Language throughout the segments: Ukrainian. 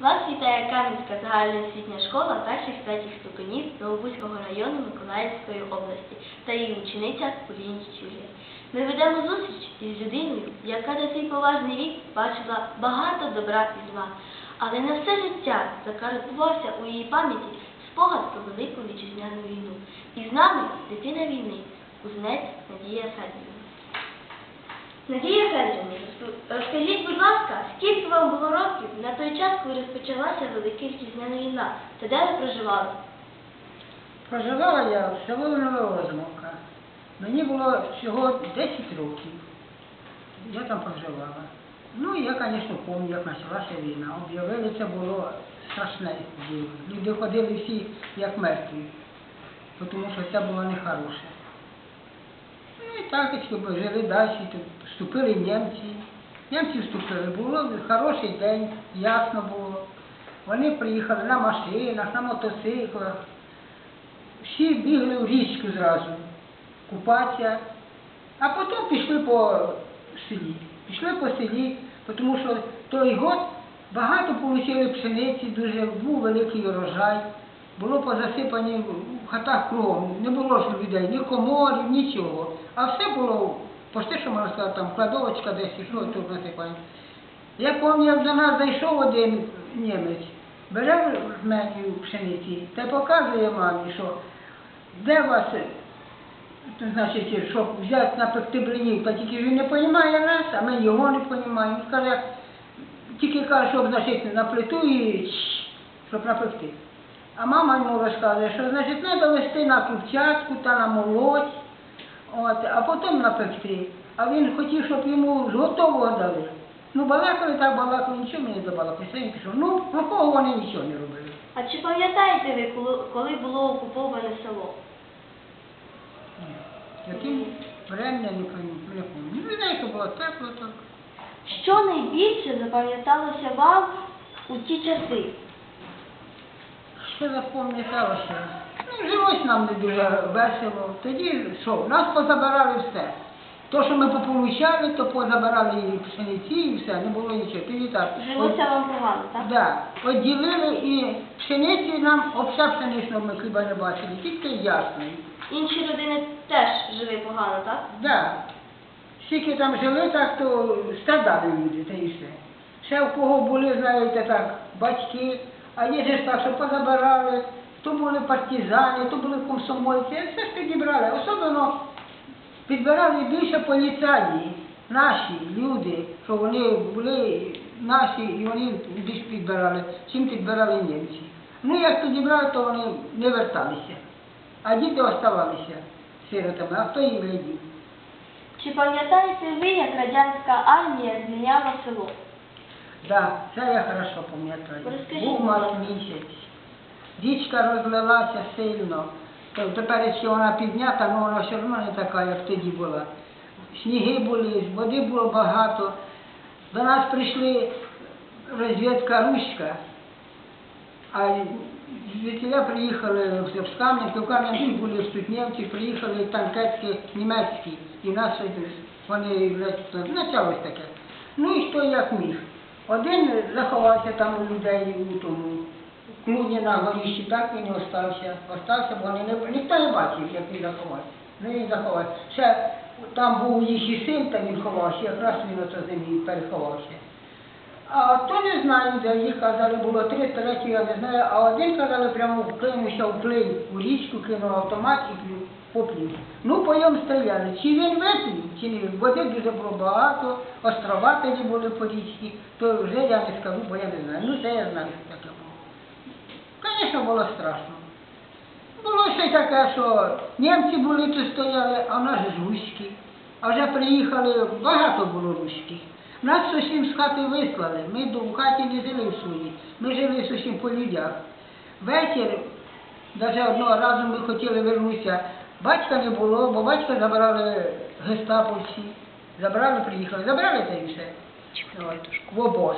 Вас вітає Кам'янська загальноосвітня школа перших третіх ступенів Новобузького району Миколаївської області та її учениця Кулініч Юлія. Ми ведемо зустріч із людиною, яка за свій поважний вік бачила багато добра і зла, але на все життя закарбувався у її пам'яті спогад про Велику Вітчизняну війну. І з нами дитина війни, кузнець Надія Федорівна. Надія Федорівна, розкажіть, будь ласка, скільки вам було років на той час, коли розпочалася Велика Вітчизняна війна, та де ви проживали? Проживала я в село Новоозмовка. Мені було всього 10 років. Я там проживала. Ну, я, звісно, пам'ятаю, як почалася війна. Об'явили, це було страшне діло. Люди ходили всі як мертві, тому що це було нехороше. Ну і так якщо жили далі, то вступили німці. Німці вступили, було хороший день, ясно було. Вони приїхали на машинах, на мотоциклах. Всі бігли в річку зразу, купатися, а потім пішли по селі. Пішли по селі, тому що той год багато отримали пшениці, дуже був великий урожай. Було позасипані в хатах кругом, не було ж людей, ні коморів, нічого. А все було, почти, що можна сказати, там кладовочка десь і що тут насипані. Я пам'ятаю, до нас зайшов один німець, бере жменю пшениці та показує мамі, що де вас, значить, щоб взяти напекти блинів, та тільки він не розуміє нас, а ми його не розуміємо. Він каже, тільки каже, щоб значить, на плиту і щоб напекти. А мама йому розказує, що значить, треба вести на крупчатку та на молоть, от, а потім на напекти. А він хотів, щоб йому готового дали. Ну, балакали так, балакали, нічого мені не балакали, все він пішов. Ну, плохого вони нічого не робили. А чи пам'ятаєте ви, коли, коли було окуповане село? Яким временно не пам'ятаю. Не пам'ятаю. Ну, не знаю, що було тепло так. Що найбільше запам'яталося вам у ті часи? Що запам'яталося? Ну, жилось нам не дуже весело. Тоді що, нас позабирали все. То, що ми пополучали, то позабирали і пшениці, і все, не було нічого. Тоді так. Жилося вам погано, так? Да, поділили і пшениці нам обся пшеничного ми хіба не бачили, тільки ясний. Інші родини теж жили погано, так? Да. Скільки там жили, так то страдали люди, та і все. Ще в кого були, знаєте, так, батьки, а є ж так, що позабирали, то були партизани, то були комсомольці, все ж підібрали. Особливо підбирали більше поліцаї, наші люди, що вони були наші, і вони більш підбирали, чим підбирали німці. Ну, як підібрали, то вони не верталися. А діти оставалися сиротами, а хто їх глядів? Чи пам'ятаєте ви, як радянська армія зміняла село? Да, це я хорошо пам'ятаю. Був ласка. місяць. Річка розлилася сильно. Тепер ще вона піднята, але вона все одно не така, як тоді була. Сніги були, води було багато. До нас прийшли розвідка Руська, а звідтіля приїхали в Кам'янки, в Кам'янці були тут німці, приїхали танкетські німецькі, і нас вони почалось таке. Ну і хто як міг. Один заховався там у людей у тому клуні на горіщі, так він і остався. Остався, бо не, ніхто не бачив, як він заховався. Ну він заховався. Ще там був їх і син, та він ховався, якраз він оце з ним переховався. А то не знаю, де їх казали, було три, третій, я не знаю, а один казали, прямо вклинувся в плин, у річку кинув автомат і поплів. Ну, по ньому стріляли. Чи він виплів, чи не. Води дуже було багато, острова тоді були по річці, то вже я не скажу, бо я не знаю. Ну, це я знаю, що таке було. Звісно, було страшно. Було ще таке, що німці були тут стояли, а в нас ж руські. А вже приїхали, багато було руських. Нас зовсім з хати вислали. Ми в хаті не жили в своїй, ми жили зовсім по людях. Вечір, навіть одного разу ми хотіли вернутися. Батька не було, бо батька забрали гестаповці. Забрали, приїхали, забрали та і все. В обоз.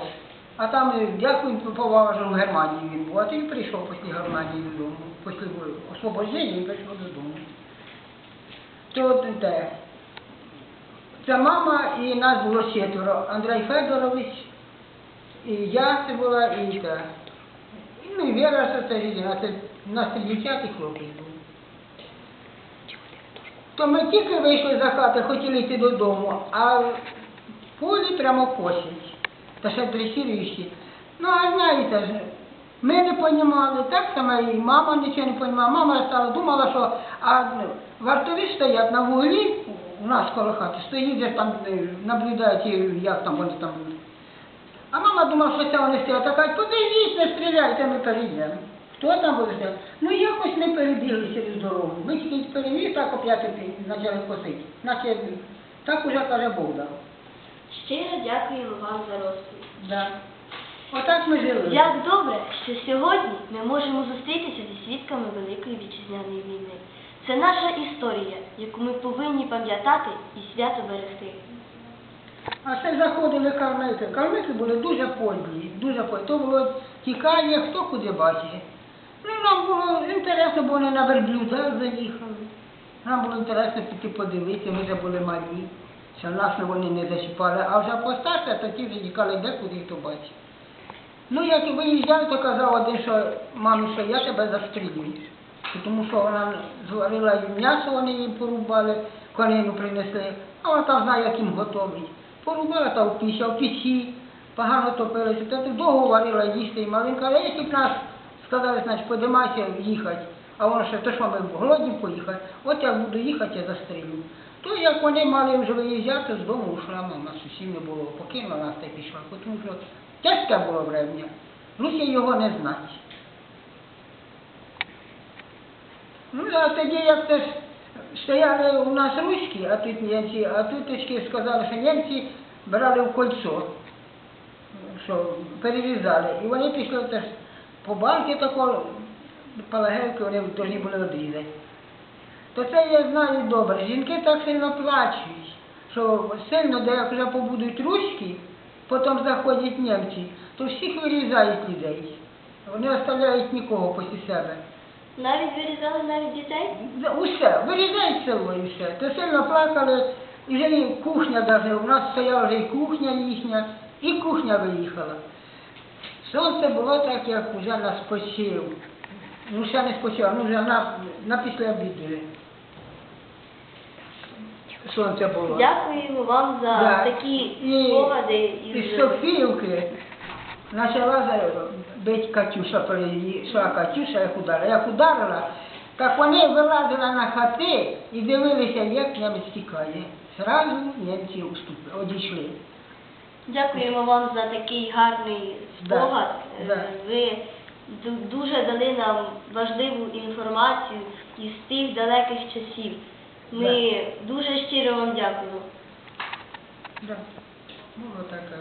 А там, е, дякую, поважно в Германії він був, а тоді прийшов після Германії додому. Після освобождення він прийшов додому. То де? Це мама і нас було четверо. Андрій Федорович І я це була, і та. І ну, і Віра що це жінка, це у нас це дівчат і хлопець був. То ми тільки вийшли за хати, хотіли йти додому, а в полі прямо косять. Та ще дресіруючі. Ну, а знаєте ж, ми не понімали, так само і мама нічого не понімала. Мама стала, думала, що а вартові стоять на вуглі, у нас коло хати, стоїть, де там е, наблюдають, як там вони там. А мама думала, що це вони стоять, така, кажуть, подивіть, не стріляйте, ми перейдемо. Хто там буде? Ну якось ми перебігли через дорогу. Ми тільки перевів, так оп'яти почали косити. Наче так уже каже Бог дав. Щиро дякуємо вам за розповідь. Да. Отак ми жили. Як добре, що сьогодні ми можемо зустрітися зі свідками Великої Вітчизняної війни. Це наша історія, яку ми повинні пам'ятати і свято берегти. А ще заходили карлики. Карлики були дуже подлі, дуже подлі. То було тікає, хто куди бачить. Ну, нам було інтересно, бо вони на верблюдах заїхали. Нам було інтересно піти подивитися, ми вже були малі, що нас вони не зачіпали. А вже постарше, то ті вже тікали де куди хто бачить. Ну, як виїжджав, то казав один, що мамі, що я тебе застрілюю. Тому що вона зварила їм м'ясо, вони їм порубали, конину принесли, а вона там знає, як їм готовить. Порубала та в пічі, а в печі, погано топилися, та довго варила їсти і маленька, але якщо нас сказали, значить, подимайся їхати, а вона ще, то що ми голодні поїхати, от я буду їхати, я застрілю. То як вони мали вже виїжджати, з дому ушла, мама сусів не було, покинула нас та пішла, тому що тяжке було врем'я, Руся його не знать. Ну, а тоді як теж стояли у нас руські, а тут німці, а тут сказали, що німці брали в кольцо, що перерізали. І вони пішли теж по банки такого, палагелки вони повинні були відрізати. То це я знаю добре. Жінки так сильно плачуть, що сильно, де як вже побудуть руські, потім заходять німці, то всіх вирізають людей. Вони оставляють нікого після себе. Навіть вирізали навіть дітей? Усе, вирізають село і все. То сильно плакали, і вже і кухня даже, у нас стояла вже і кухня їхня, і кухня виїхала. Сонце було так, як вже на спочив. Ну, ще не спочив, ну вже на, на після обіду. Сонце було. Дякуємо вам за Да. такі І- спогади Із із Софіївки почала бить Катюша, її, йшла Катюша, як ударила. Як ударила, так вони вилазили на хати і дивилися, як німець тікає. Зразу німці уступили, одійшли. Дякуємо вам за такий гарний спогад. да. Ви дуже дали нам важливу інформацію із тих далеких часів. Ми дуже щиро вам дякуємо. Да. Було таке.